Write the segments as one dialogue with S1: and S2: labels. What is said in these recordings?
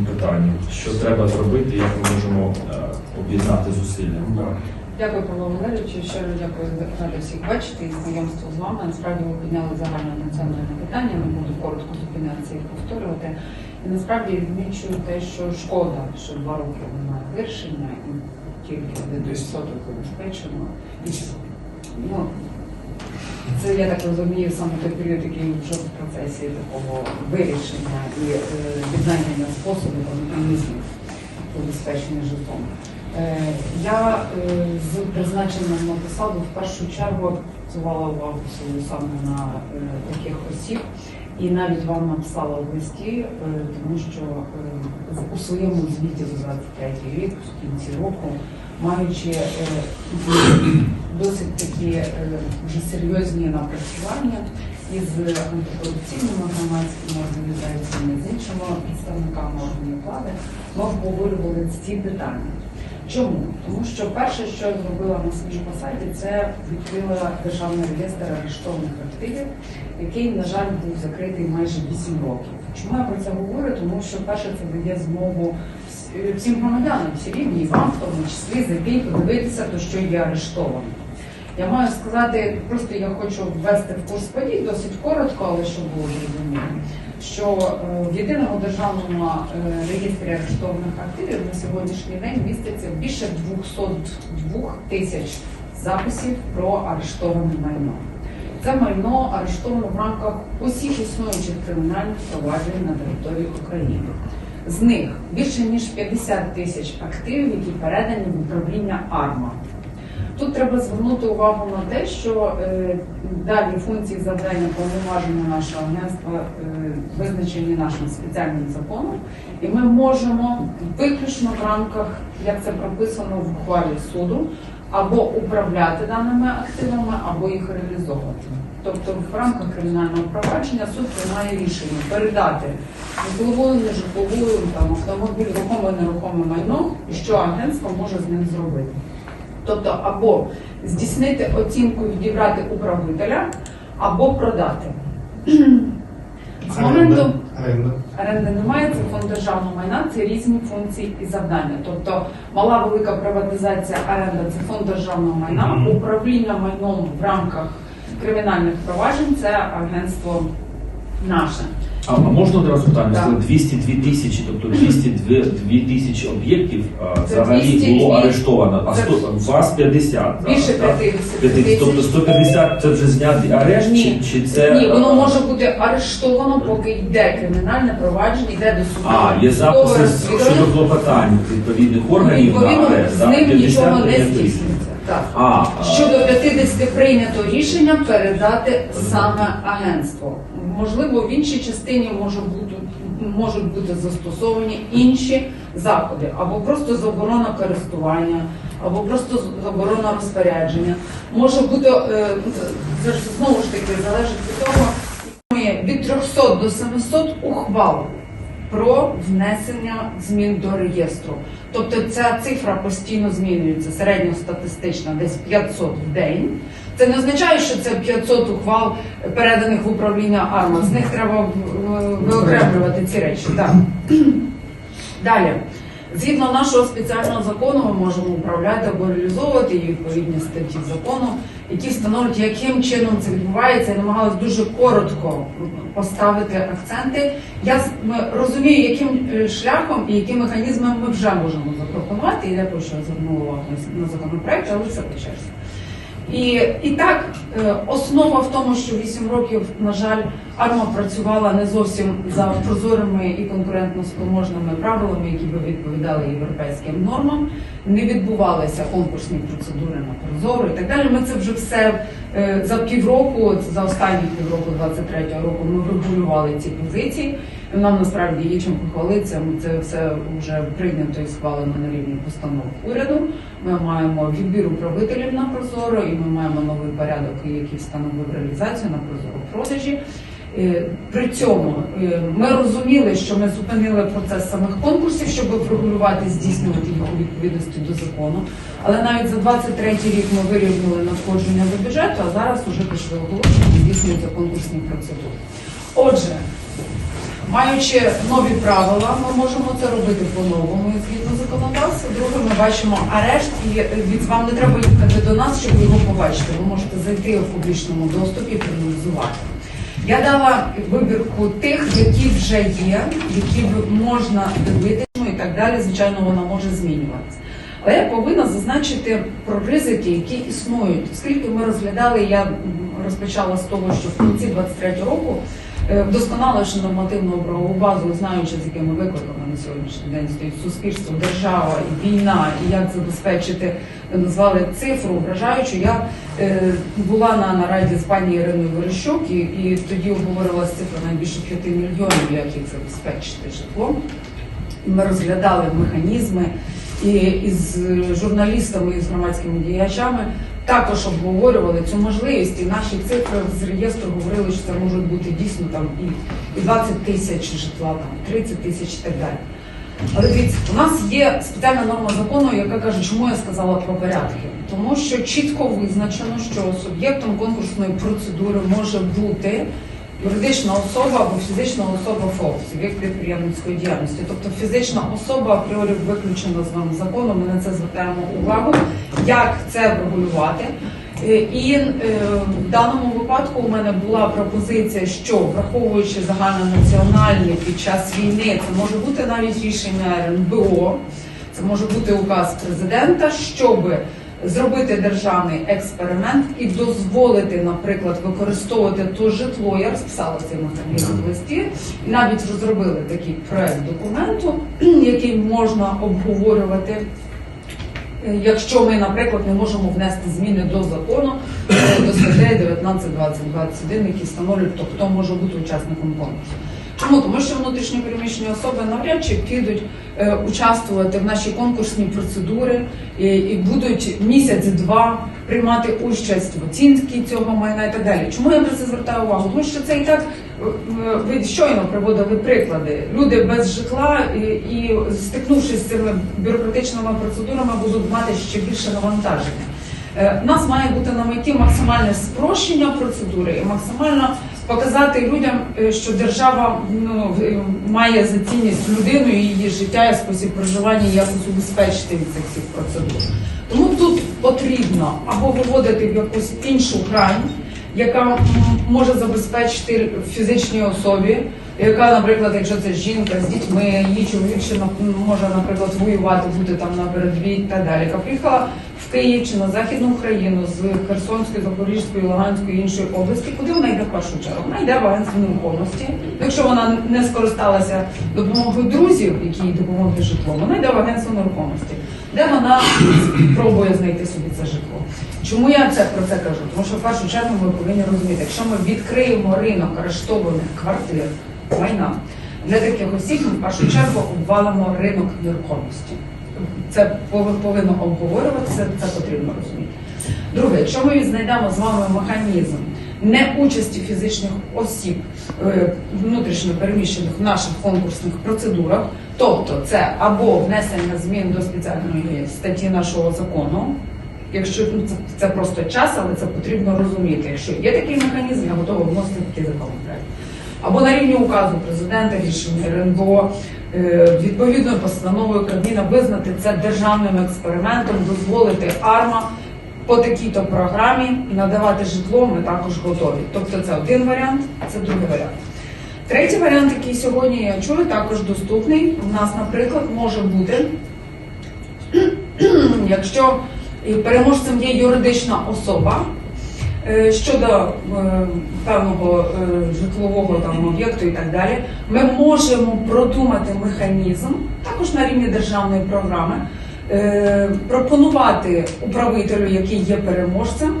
S1: цьому питанні. Що треба зробити, як ми можемо е, об'єднати зусилля?
S2: Дякую, Павло Валерійовичу. Щиро дякую за раді всіх бачити і знайомство з вами. Насправді ви підняли загальне національне питання. Не буду коротко зупинятися і повторювати. І насправді відмічую те, що шкода, що два роки немає вирішення і тільки один відсоток забезпечено. І, Ну, це я так розумію, саме той період, який вже в процесі такого вирішення і е, віднайдення способів та механізмів забезпечення житлом. Е, Я е, з призначенням на посаду в першу чергу акцентувала увагу саме на таких осіб. І навіть вам написала в листі, е, тому що е, у своєму звіті за 23 рік, в кінці року, маючи е, досить такі вже серйозні напрацювання із антикорупційними громадськими організаціями, з іншими представниками органів влади, ми обговорювали ці питання. Чому? Тому що перше, що я зробила на своїй посаді, це відкрила державний реєстр арештованих активів, який, на жаль, був закритий майже 8 років. Чому я про це говорю? Тому що перше це дає змогу всім громадянам, всі рівні, вам в тому числі зайти і подивитися, то що є арештовано. Я маю сказати, просто я хочу ввести в курс подій досить коротко, але щоб було зрозуміло, що е, в єдиному державному е, реєстрі арештованих активів на сьогоднішній день міститься більше 202 тисяч записів про арештоване майно. Це майно арештовано в рамках усіх існуючих кримінальних проваджень на території України. З них більше ніж 50 тисяч активів, які передані в управління АРМА. Тут треба звернути увагу на те, що е, далі функції завдання повноваження нашого агентства е, визначені нашим спеціальним законом, і ми можемо виключно в рамках, як це прописано в ухвалі суду, або управляти даними активами, або їх реалізовувати. Тобто в рамках кримінального провадження суд приймає рішення передати житловою, нежитловою там автомобіль, рухоме нерухоме майно, і що агентство може з ним зробити. Тобто або здійснити оцінку, відібрати управителя, або продати. З моменту оренди немає, це фонд державного майна, це різні функції і завдання. Тобто мала велика приватизація оренда це фонд державного майна, управління майном в рамках кримінальних проваджень це агентство наше.
S1: А, а можна одразу питання?
S2: Так.
S1: Сказали 202 тисячі, тобто 202 дві тисячі об'єктів а,
S2: Це
S1: взагалі
S2: 202.
S1: було арештовано, а
S2: Це-
S1: 100, у вас 50. зараз,
S2: Більше
S1: так?
S2: 50
S1: 50. Тобто
S2: тисяч.
S1: 150 це вже знятий арешт,
S2: Ні.
S1: чи, чи це...
S2: Ні, воно може бути арештовано, поки йде кримінальне провадження, йде до суду.
S1: А, є записи щодо клопотань відповідних органів на
S2: Відповідно,
S1: арешт.
S2: з ним
S1: 50
S2: нічого не
S1: тисяч.
S2: здійснюється. Так.
S1: А, а,
S2: Щодо 50 прийнято рішення передати саме агентство. Можливо, в іншій частині може бути, можуть бути застосовані інші заходи, або просто заборона користування, або просто заборона розпорядження. Може бути е, це ж знову ж таки залежить від того, від 300 до 700 ухвал про внесення змін до реєстру. Тобто ця цифра постійно змінюється, середньостатистична, десь 500 в день. Це не означає, що це 500 ухвал переданих в управління АРМА. З них треба е, виокремлювати ці речі. Так. Далі. Згідно нашого спеціального закону, ми можемо управляти або реалізовувати і відповідні статті закону, які встановлюють, яким чином це відбувається. Я намагалась дуже коротко поставити акценти. Я розумію, яким е, шляхом і які механізми ми вже можемо запропонувати. І я про що звернула увагу на законопроект, але це по черзі. І, і так, е, основа в тому, що 8 років, на жаль, АРМА працювала не зовсім за прозорими і конкурентно спроможними правилами, які би відповідали європейським нормам. Не відбувалися конкурсні процедури на прозоро і так далі. Ми це вже все е, за півроку, за останні півроку 23-го року, ми врегулювали ці позиції. І нам насправді є чим похвалитися. Це все вже прийнято і схвалено на рівні постанов уряду. Ми маємо відбір управителів на прозоро, і ми маємо новий порядок, який встановив реалізацію на прозоро продажі. Е, При цьому е, ми розуміли, що ми зупинили процес самих конкурсів, щоб врегулювати, здійснювати їх у відповідності до закону. Але навіть за 23 рік ми вирівняли надходження до бюджету, а зараз вже пішли оголошення, здійснюються конкурсні процедури. Отже, Маючи нові правила, ми можемо це робити по-новому згідно законодавства. Друге, ми бачимо арешт, і від вам не треба їхати до нас, щоб його побачити. Ви можете зайти в публічному доступі і проаналізувати. Я дала вибірку тих, які вже є, які можна дивитися і так далі. Звичайно, вона може змінюватися. Але я повинна зазначити про ризики, які існують. Оскільки ми розглядали, я розпочала з того, що в кінці 23 року, вдосконаливши нормативну правову базу, знаючи, з якими викликами на сьогоднішній день стоїть суспільство, держава і війна, і як забезпечити, назвали цифру вражаючу. Я е, була на нараді з пані Іриною Верещук, і, і тоді обговорювалася цифра найбільше 5 мільйонів, як їх забезпечити житлом. Ми розглядали механізми і із журналістами і з громадськими діячами також обговорювали цю можливість. І наші цифри з реєстру говорили, що це можуть бути дійсно там і, і 20 тисяч житла, там 30 тисяч і так далі. Але дивіться, у нас є спеціальна норма закону, яка каже, чому я сказала про порядки. Тому що чітко визначено, що суб'єктом конкурсної процедури може бути юридична особа або фізична особа ФОП, суб'єкт підприємницької діяльності. Тобто фізична особа апріорі виключена з норм закону. Ми на це звертаємо увагу, як це врегулювати. Е, І е, в даному випадку у мене була пропозиція, що враховуючи загальнонаціональні під час війни, це може бути навіть рішення РНБО, це може бути указ президента, щоб зробити державний експеримент і дозволити, наприклад, використовувати то житло. Я розписала цей механізм в листі, і навіть розробили такий проект документу, який можна обговорювати. Е, Якщо ми, наприклад, не можемо внести зміни до закону е, до статей 19, 20, 21, які встановлюють, то хто може бути учасником конкурсу. Чому? Тому що внутрішньо переміщені особи навряд чи підуть участвувати в нашій конкурсній процедурі і, будуть місяць-два приймати участь в оцінці цього майна і так далі. Чому я про це звертаю увагу? Тому що це і так е, е, ви щойно приводили приклади. Люди без житла і, і стикнувшись з цими бюрократичними процедурами, будуть мати ще більше навантаження. Е, У нас має бути на меті максимальне спрощення процедури і максимально показати людям, е, що держава ну, е, має за цінність людину, її життя і спосіб проживання і якось убезпечити від цих всіх процедур. Тому тут потрібно або виводити в якусь іншу грань, яка може забезпечити фізичній особі, яка, наприклад, якщо це жінка з дітьми, її чоловік ще може, наприклад, воювати, бути там на передовій і далі, яка приїхала в Київ чи на Західну Україну з Херсонської, Запорізької, Луганської іншої області, куди вона йде в першу чергу? Вона йде в агентство нерухомості. Якщо вона не скористалася допомогою друзів, які їй допомогли житлом, вона йде в агентство нерухомості, де вона пробує знайти собі це житло. Чому я це про це кажу? Тому що в першу чергу ми повинні розуміти, якщо ми відкриємо ринок арештованих квартир майна для таких осіб, ми в першу чергу обвалимо ринок нерухомості. Це повинно обговорюватися, це потрібно розуміти. Друге, якщо ми знайдемо з вами механізм не участі фізичних осіб е, внутрішньо переміщених в наших конкурсних процедурах, тобто це або внесення змін до спеціальної статті нашого закону. Якщо ну, це, це просто час, але це потрібно розуміти. Якщо є такий механізм, я готова вносити такий законопроект. Або на рівні указу президента рішення РНБО е, відповідною постановою Кабміна визнати це державним експериментом, дозволити АРМА по такій-то програмі надавати житло. Ми також готові. Тобто це один варіант, це другий варіант. Третій варіант, який сьогодні я чую, також доступний. У нас, наприклад, може бути, якщо переможцем є юридична особа. Е, Щодо е, певного е, житлового там об'єкту і так далі, ми можемо продумати механізм також на рівні державної програми, пропонувати управителю, який є переможцем,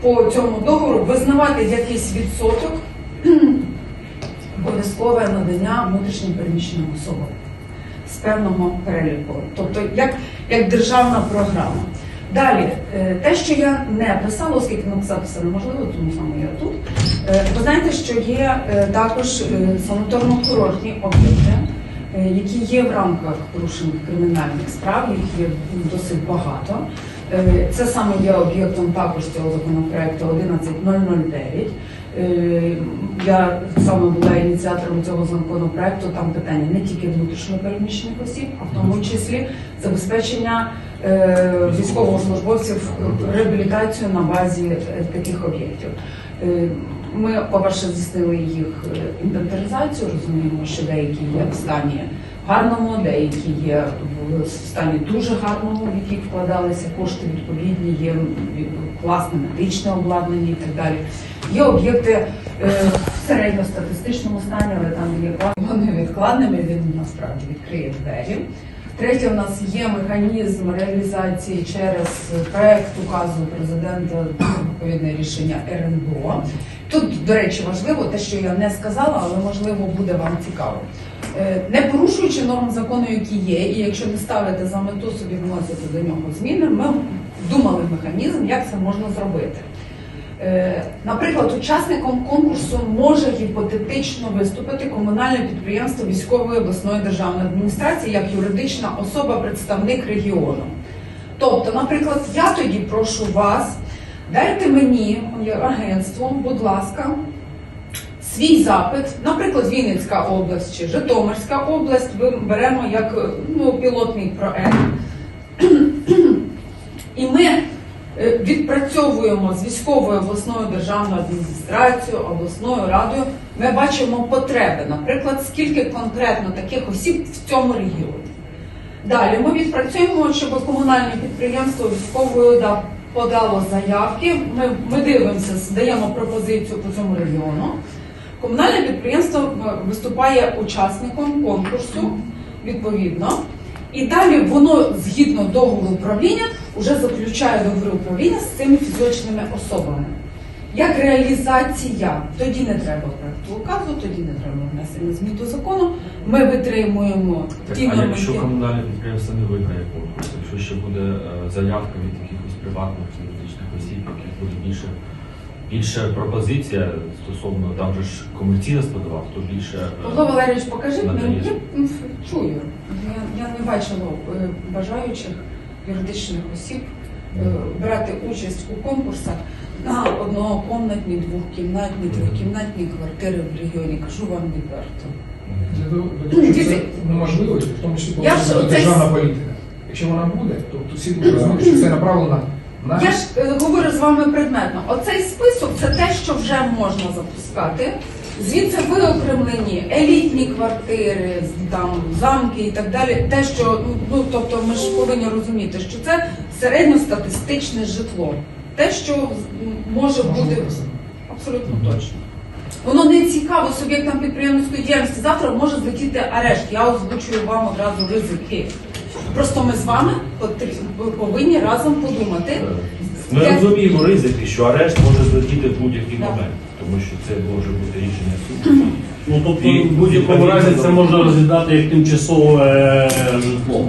S2: по цьому договору визнавати якийсь відсоток обов'язкове надання внутрішньо переміщеним особам з певного переліку, тобто як, як державна програма. Далі, е, те, що я не писала, оскільки написати це неможливо, тому саме я тут. Е, Ви знаєте, що є е, також санаторно-курортні об'єкти, які є в рамках порушених кримінальних справ, їх є досить багато. Це саме є об'єктом також цього законопроекту 11009. Е, Я саме була ініціатором цього законопроекту. Там питання не тільки внутрішньо переміщених осіб, а в тому числі забезпечення військовослужбовців реабілітацію на базі е, таких об'єктів. Е, Ми, по-перше, здійснили їх е, інвентаризацію, розуміємо, що деякі є в стані гарному, деякі є в стані дуже гарному, в які вкладалися кошти відповідні, є класне медичне обладнання і так далі. Є об'єкти е, в середньостатистичному стані, але там є вони відкладними, він насправді відкриє двері. Третє, у нас є механізм реалізації через проект указу президента відповідне рішення РНБО. Тут, до речі, важливо те, що я не сказала, але можливо буде вам цікаво. Е, Не порушуючи норм закону, які є, і якщо не ставити за мету собі вносити до нього зміни, ми думали механізм, як це можна зробити. Е, Наприклад, учасником конкурсу може гіпотетично виступити комунальне підприємство військової обласної державної адміністрації як юридична особа, представник регіону. Тобто, наприклад, я тоді прошу вас, дайте мені, є агентством, будь ласка, свій запит, наприклад, Вінницька область чи Житомирська область, ми беремо як ну, пілотний проект. І ми відпрацьовуємо з військовою обласною державною адміністрацією, обласною радою. Ми бачимо потреби, наприклад, скільки конкретно таких осіб в цьому регіоні. Далі ми відпрацюємо, щоб комунальне підприємство військової ОДА подало заявки. Ми, ми дивимося, здаємо пропозицію по цьому регіону. Комунальне підприємство е, виступає учасником конкурсу відповідно. І далі воно згідно договору управління вже заключає договір управління з цими фізичними особами. Як реалізація, тоді не треба проекту указу, тоді не треба внесення змін до закону. Ми витримуємо
S1: Так,
S2: ті
S1: а
S2: норми.
S1: якщо
S2: які-
S1: комунальне підприємство не виграє конкурс, якщо ще буде е, заявка від якихось приватних юридичних осіб, яких буде більше, більше пропозиція стосовно там же ж комерційна складова, то більше е,
S2: Павло Валерійович, покажіть мені,
S1: Надає.
S2: я м, чую. Я, я не бачила е, бажаючих юридичних осіб е, брати участь у конкурсах на однокомнатні, двохкімнатні, трьохкімнатні квартири в регіоні. Кажу вам відверто.
S3: Думаю, це неможливо, в тому числі повинна бути державна політика. Якщо вона буде, то то всі будуть розуміти, що це направлено на
S2: Я ж е, говорю з вами предметно. Оцей список це те, що вже можна запускати. Звідси виокремлені елітні квартири, там замки і так далі. Те, що ну, ну тобто, ми ж повинні розуміти, що це середньостатистичне житло. Те, що може бути абсолютно точно. Воно не цікаво суб'єктам підприємницької діяльності. Завтра може злетіти арешт. Я озвучую вам одразу ризики. Просто ми з вами повинні разом подумати.
S1: Ми
S2: Я-
S1: розуміємо ризики, що арешт може злетіти в будь-який момент, тому що це може бути рішення суду.
S4: Ну тобто
S1: І
S4: в будь-якому
S1: відповідно
S4: разі це можна розглядати як тимчасове е, житло.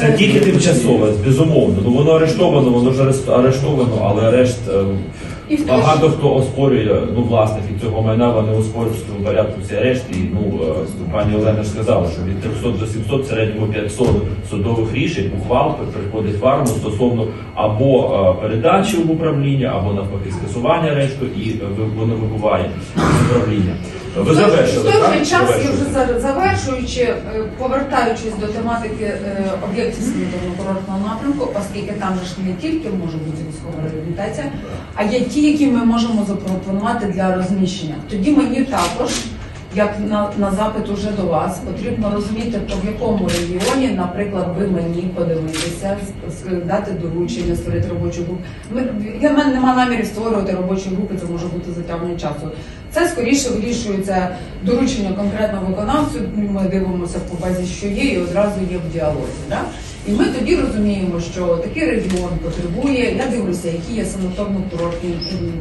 S1: Це тільки тимчасове, безумовно. Ну воно арештовано, воно ж арест- арештовано, але арешт е,
S2: І в той же-
S1: багато хто оспорює, ну власників цього майна, вони оспорюють в порядку цей арешт. І ну е, пані Олена ж сказала, що від 300 до 700 в середньому 500 судових рішень ухвал приходить в арму стосовно або е, передачі в управління, або навпаки скасування арешту, і е, ви- воно вибуває з управління. Ви завершили
S2: В той
S1: так?
S2: же час, я
S1: Завершили.
S2: вже за- завершуючи, е, повертаючись до тематики е, об'єктів санітарно-курортного напрямку, оскільки там ж не тільки може бути військова реабілітація, а є ті, які ми можемо запропонувати для розміщення. Тоді мені також, як на, на запит уже до вас, потрібно розуміти, то в якому регіоні, наприклад, ви мені подивитися, дати доручення, створити робочу групу. Ми, я в мене немає намірів створювати робочі групи, це може бути затягнення часу. Це скоріше вирішується доручення конкретно виконавцю. Ми дивимося по базі, що є, і одразу є в діалозі. Да? І ми тоді розуміємо, що такий регіон потребує. Я дивлюся, які є санаторно-курортні,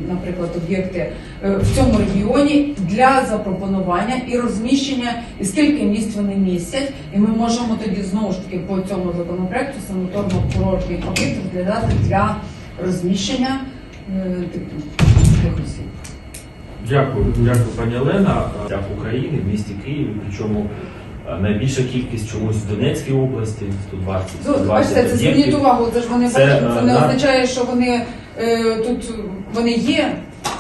S2: наприклад, об'єкти е, в цьому регіоні для запропонування і розміщення, і скільки місць вони містять. І ми можемо тоді знову ж таки по цьому законопроекту санаторно-курортні об'єкти розглядати для розміщення е, типу, осіб.
S1: Дякую, дякую, пані Олена. Як України в місті Києві, причому е, найбільша кількість чомусь в Донецькій області 120.
S2: Ну,
S1: 120
S2: Бачите, це зверніть увагу, це ж вони
S1: Це,
S2: це не
S1: на-
S2: означає, що вони е, тут вони є.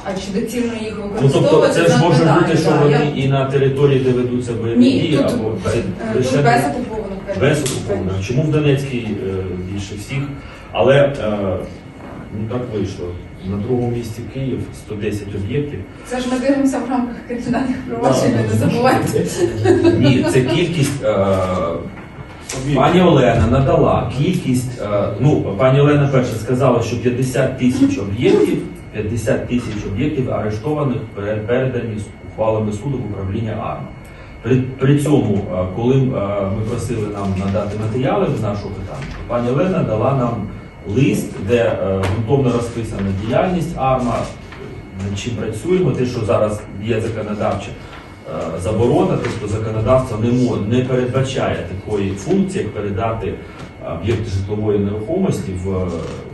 S2: А чи доцільно їх
S1: Ну тобто це ж може бути, що вони
S2: Я-
S1: і на території, де ведуться бойові дії,
S2: тут,
S1: або це
S2: е,
S1: лише
S2: без окупованих
S1: без окупованих. Чому в Донецькій е, більше всіх? Але е, ну так вийшло. На другому місці Київ 110 об'єктів.
S2: Це ж ми дивимося в рамках кримінальних проваджень, не забувайте.
S1: Ні, це кількість. Е, Пані Олена надала кількість. е, ну, пані Олена перше сказала, що 50 тисяч об'єктів, 50 тисяч об'єктів арештованих пере- передані з ухвалами суду в управління АРМА. При, при цьому, е, коли е, ми просили нам надати матеріали з нашого питання, пані Олена дала нам лист, де е, ґрунтовно розписана діяльність АРМА, над чим працюємо, те, що зараз є законодавча е, заборона, тобто законодавство не не передбачає такої функції, як передати е, об'єкти житлової нерухомості в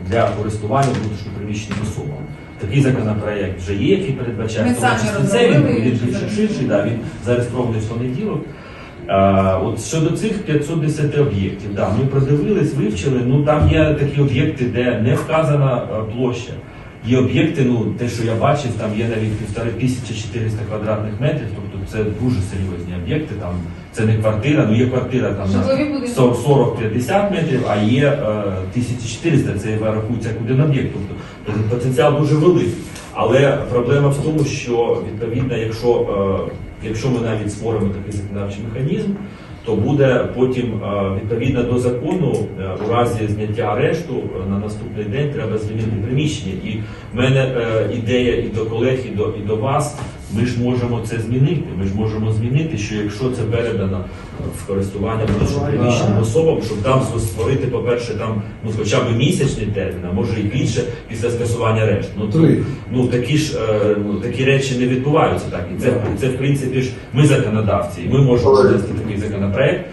S1: для користування внутрішньопереміщеним особам. Такий законопроект вже є, який передбачає тому числі це. Він, він ширший, да, він зареєстрований в понеділок. Е, От щодо цих 510 об'єктів, да, ми продивились, вивчили. Ну там є такі об'єкти, де не вказана е, площа. Є об'єкти, ну те, що я бачив, там є навіть півтори тисячі 400 квадратних метрів, тобто це дуже серйозні об'єкти. Там це не квартира, ну є квартира там на 40-50 метрів, а є е, 1400, це рахується як один об'єкт. Тобто потенціал дуже великий. Але проблема в тому, що відповідно, якщо, е, якщо ми навіть створимо такий законодавчий механізм, то буде потім е, відповідно до закону, е, у разі зняття арешту е, на наступний день треба звільнити приміщення. І в мене ідея і до колег, і до, і до вас. Ми ж можемо це змінити. Ми ж можемо змінити, що якщо це передано е, в користування внутрішньопереміщеним особам, щоб там створити, по-перше, там ну хоча б місячний термін, а може і більше після скасування решт. Ну,
S3: то,
S1: ну такі ж е, ну, такі речі не відбуваються так. І це, це в принципі ж ми законодавці, і ми можемо внести такий законопроект.